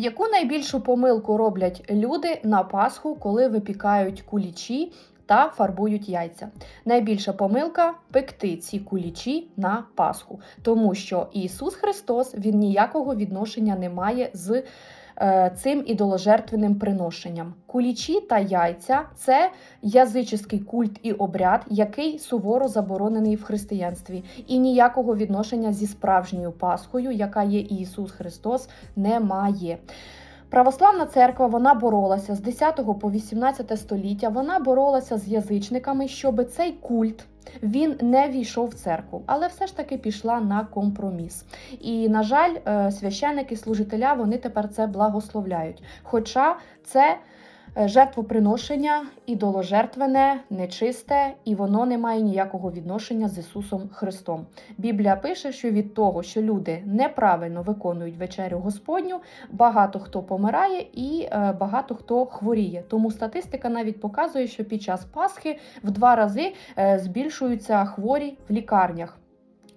Яку найбільшу помилку роблять люди на Пасху, коли випікають кулічі та фарбують яйця? Найбільша помилка пекти ці кулічі на Пасху, тому що Ісус Христос він ніякого відношення не має з цим ідоложертвенним приношенням. Кулічі та яйця це язичний культ і обряд, який суворо заборонений в християнстві, і ніякого відношення зі справжньою Пасхою, яка є Ісус Христос, немає. Православна церква вона боролася з 10 по 18 століття. Вона боролася з язичниками, щоб цей культ він не війшов в церкву, але все ж таки пішла на компроміс. І на жаль, е, священники, служителя вони тепер це благословляють. Хоча це жертвоприношення ідоложертвене, нечисте, і воно не має ніякого відношення з Ісусом Христом. Біблія пише, що від того, що люди неправильно виконують вечерю Господню, багато хто помирає і е, багато хто хворіє. Тому статистика навіть показує, що під час Пасхи в два рази е, збільшуються хворі в лікарнях.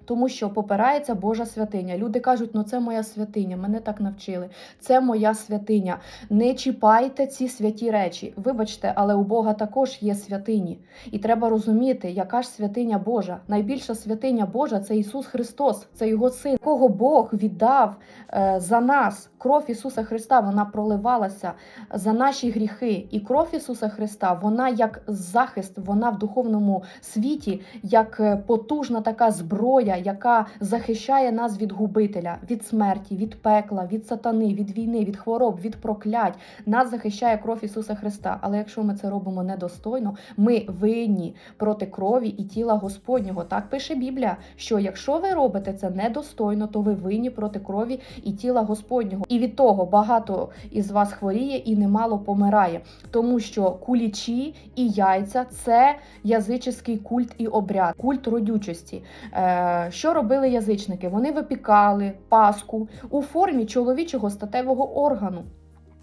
Тому що попирається Божа святиня. Люди кажуть, ну це моя святиня, мене так навчили. Це моя святиня. Не чіпайте ці святі речі. Вибачте, але у Бога також є святині. І треба розуміти, яка ж святиня Божа. Найбільша святиня Божа це Ісус Христос, це Його син, кого Бог віддав е, за нас. Кров Ісуса Христа вона проливалася за наші гріхи. І кров Ісуса Христа, вона як захист, вона в духовному світі, як е, потужна така зброя, яка захищає нас від губителя, від смерті, від пекла, від сатани, від війни, від хвороб, від проклять. Нас захищає кров Ісуса Христа. Але якщо ми це робимо недостойно, ми винні проти крові і тіла Господнього. Так пише Біблія, що якщо ви робите це недостойно, то ви винні проти крові і тіла Господнього. І від того багато із вас хворіє і немало помирає, тому що кулічі і яйця це язичний культ і обряд, культ родючості. Е, Що робили язичники? Вони випікали паску у формі чоловічого статевого органу.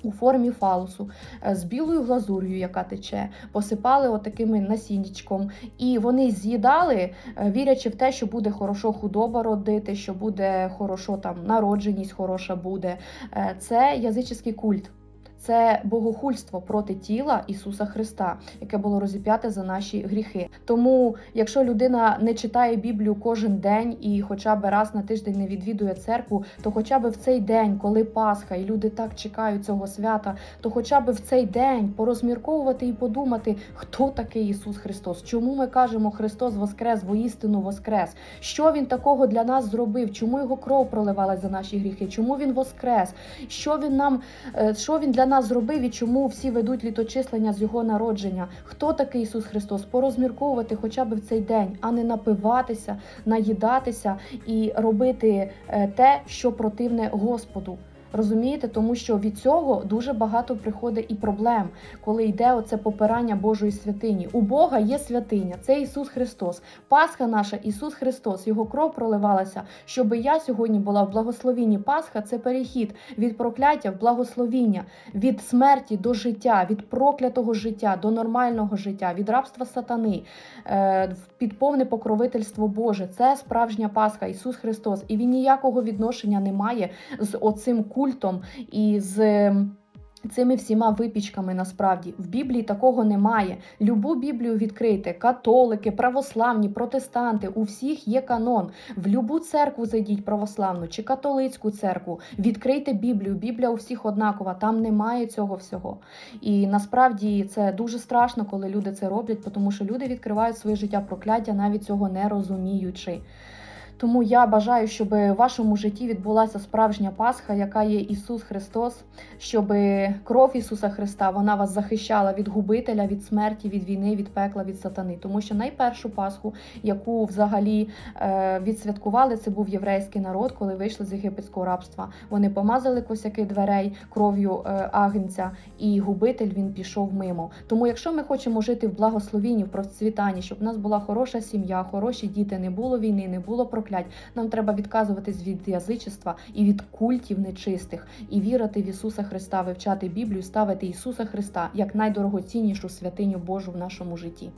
У формі фалосу е, з білою глазур'ю, яка тече, посипали отакими насіннячком, і вони з'їдали, е, вірячи в те, що буде хорошо худоба родити, що буде хорошо там народженість хороша буде. Е, Це язичний культ. Це богохульство проти тіла Ісуса Христа, яке було розіп'яте за наші гріхи. Тому, якщо людина не читає Біблію кожен день і хоча б раз на тиждень не відвідує церкву, то хоча б в цей день, коли Пасха, і люди так чекають цього свята, то хоча б в цей день порозмірковувати і подумати, хто такий Ісус Христос, чому ми кажемо Христос Воскрес, воістину Воскрес, що Він такого для нас зробив, чому його кров проливалась за наші гріхи, чому він Воскрес, що він нам, е, що він для нас зробив і чому всі ведуть літочислення з його народження. Хто такий Ісус Христос? Порозмірковувати хоча б в цей день, а не напиватися, наїдатися і робити е, те, що противне Господу. Розумієте, тому що від цього дуже багато приходить і проблем, коли йде оце попирання Божої святині. У Бога є святиня, це Ісус Христос. Пасха наша, Ісус Христос, Його кров проливалася, щоб я сьогодні була в благословінні. Пасха це перехід від прокляття в благословіння, від смерті до життя, від проклятого життя до нормального життя, від рабства сатани, е, під повне покровительство Боже. Це справжня Пасха, Ісус Христос. І Він ніякого відношення не має з оцим культом і з ем, цими всіма випічками насправді в Біблії такого немає. Любу Біблію відкрийте, католики, православні, протестанти. У всіх є канон. В любу церкву зайдіть православну чи католицьку церкву. Відкрийте Біблію. Біблія у всіх однакова. Там немає цього всього. І насправді це дуже страшно, коли люди це роблять, тому що люди відкривають своє життя прокляття, навіть цього не розуміючи. Тому я бажаю, щоб в вашому житті відбулася справжня Пасха, яка є Ісус Христос, щоб кров Ісуса Христа вона вас захищала від губителя, від смерті, від війни, від пекла, від сатани. Тому що найпершу Пасху, яку взагалі е, відсвяткували, це був єврейський народ, коли вийшли з єгипетського рабства. Вони помазали косяки дверей кров'ю е, агнця, і губитель він пішов мимо. Тому, якщо ми хочемо жити в благословінні, в процвітанні, щоб у нас була хороша сім'я, хороші діти, не було війни, не було проклять, нам треба відказуватись від язичества і від культів нечистих, і вірити в Ісуса Христа, вивчати Біблію, ставити Ісуса Христа як найдорогоціннішу святиню Божу в нашому житті.